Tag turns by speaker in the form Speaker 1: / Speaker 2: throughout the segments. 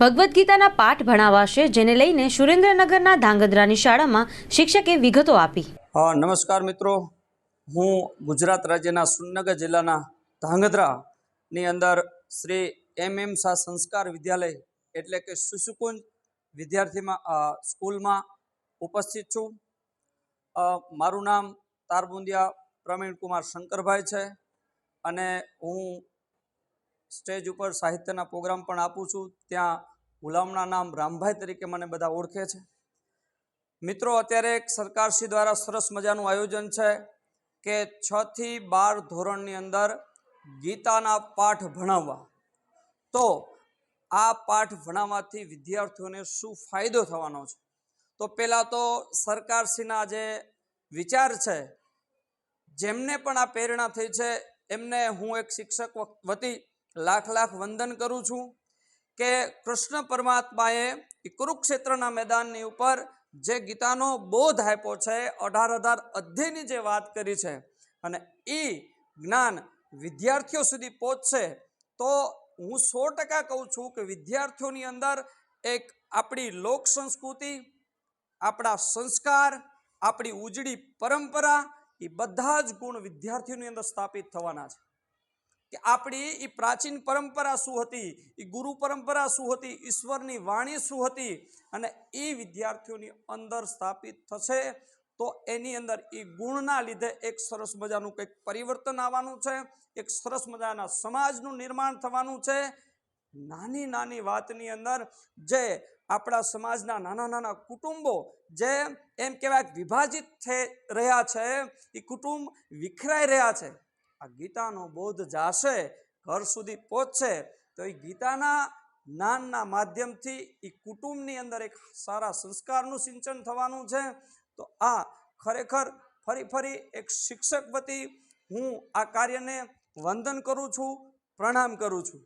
Speaker 1: ભગવદ્ ગીતાના પાઠ ભણાવાશે, જેને લઈને સુરેન્દ્રનગરના ધાંગધ્રાની શાળામાં શિક્ષકે વિગતો આપી.
Speaker 2: નમસ્કાર મિત્રો. હું ગુજરાત રાજ્યના સુરનગર જિલ્લાના ધાંગધ્રાની અંદર શ્રી એમ એમ શાહ સંસ્કાર વિદ્યાલય એટલે કે સુસુકુંજ વિદ્યાર્થીમાં સ્કૂલમાં ઉપસ્થિત છું. મારું નામ તારબુંદિયા પ્રવીણ કુમાર શંકરભાઈ છે અને હું સ્ટેજ ઉપર સાહિત્યના પ્રોગ્રામ પણ આપું છું. ત્યાં ગુલામના નામ રામભાઈ તરીકે મને બધા ઓળખે છે. મિત્રો, અત્યારે એક સરકારશ્રી દ્વારા સરસ મજાનું આયોજન છે કે છ થી બાર ધોરણની અંદર ગીતાના પાઠ ભણાવવા. તો આ પાઠ ભણાવવાથી વિદ્યાર્થીઓને શું ફાયદો થવાનો છે? તો પહેલાં તો સરકારશ્રીના જે વિચાર છે, જેમને પણ આ પ્રેરણા થઈ છે, એમને હું એક શિક્ષક વતી લાખ લાખ વંદન કરું છું કે કૃષ્ણ પરમાત્માએ કુરુક્ષેત્રના મેદાનની ઉપર જે ગીતાનો બોધ આપ્યો છે, અઢાર અઢાર અધ્યયની જે વાત કરી છે અને એ જ્ઞાન વિદ્યાર્થીઓ સુધી પહોંચશે, તો હું સો ટકા કહું છું કે વિદ્યાર્થીઓની અંદર એક આપણી લોક સંસ્કૃતિ, આપણા સંસ્કાર, આપણી ઉજળી પરંપરા, એ બધા જ ગુણ વિદ્યાર્થીઓની અંદર સ્થાપિત થવાના છે. કે આપણી એ પ્રાચીન પરંપરા શું હતી? એ ગુરુ પરંપરા શું હતી? ઈશ્વરની વાણી શું હતી? અને એ વિદ્યાર્થીઓની અંદર સ્થાપિત થશે તો એની અંદર એ ગુણના લીધે એક સરસ મજાનું કંઈક પરિવર્તન આવવાનું છે, એક સરસ મજાના સમાજનું નિર્માણ થવાનું છે. નાની નાની વાતની અંદર જે આપણા સમાજના નાના નાના કુટુંબો જે એમ કહેવાય વિભાજિત થઈ રહ્યા છે એ કુટુંબ વિખરાઈ રહ્યા છે. આ ગીતાનો બોધ જાશે, ઘર સુધી પહોંચશે. તો એ ગીતાના જ્ઞાનના માધ્યમથી એ કુટુંબની અંદર એક સારા સંસ્કારનું સિંચન થવાનું છે. તો આ ખરેખર ફરી ફરી એક શિક્ષક વતી હું આ કાર્યને વંદન કરું છું, પ્રણામ કરું છું.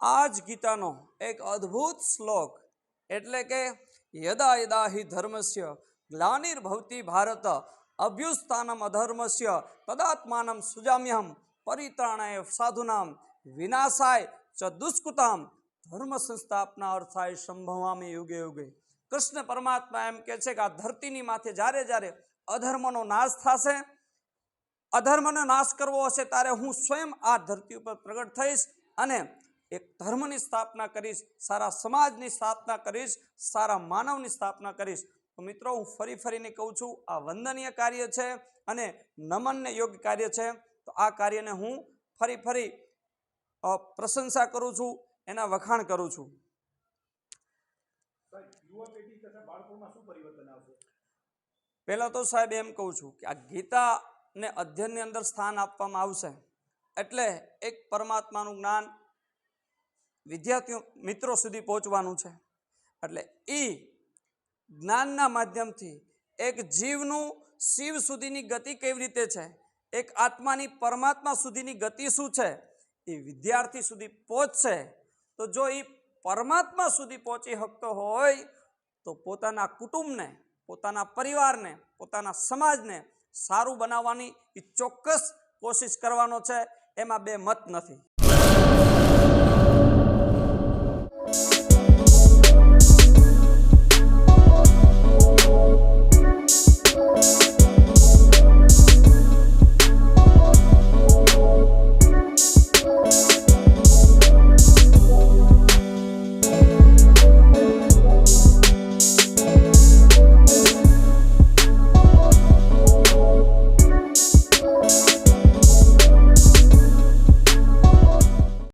Speaker 2: આ જ ગીતાનો એક અદ્ભુત શ્લોક એટલે કે યદા યદા હિ ધર્મસ્ય ગ્લાનિર્ભવતી ભારત અભ્યુસ્થાનમ અધર્મસ્ય, તદાત્માનમ સુજામ્યહમ, પરિત્રાણાય સાધુનામ, વિનાશાય ચ દુષ્કૃતામ ધર્મ સંસ્થાપના અર્થાય સંભવામી યુગે યુગે. કૃષ્ણ પરમાત્મા એમ કે છે કે આ ધરતીની માથે જ્યારે જ્યારે અધર્મનો નાશ થશે, અધર્મનો નાશ કરવો હશે ત્યારે હું સ્વયં આ ધરતી ઉપર પ્રગટ થઈશ અને એક ધર્મની સ્થાપના કરીશ, સારા સમાજની સ્થાપના કરીશ, સારા માનવની સ્થાપના કરીશ. તો મિત્રો હું ફરી ફરીને કહું છું આ વંદનીય કાર્ય છે અને નમનને યોગ્ય કાર્ય છે. તો આ કાર્યને હું ફરી ફરી પ્રશંસા કરું છું એના વખાણ કરું છું. પહેલાં તો સાહેબ એમ કહું છું કે આ ગીતાને અધ્યયનની અંદર સ્થાન આપવામાં આવશે. એટલે એક પરમાત્માનું જ્ઞાન વિદ્યાર્થીઓ મિત્રો સુધી પહોંચવાનું છે. એટલે એ જ્ઞાનના માધ્યમથી એક જીવનું શિવ સુધીની ગતિ કેવી રીતે છે? એક આત્માની પરમાત્મા સુધીની ગતિ શું છે? એ વિદ્યાર્થી સુધી પહોંચશે. તો જો એ પરમાત્મા સુધી પહોંચી શકતો હોય, તો પોતાના કુટુંબને, પોતાના પરિવારને, પોતાના સમાજને સારું બનાવવાની એ ચોક્કસ કોશિશ કરવાનો છે. એમાં બે મત નથી.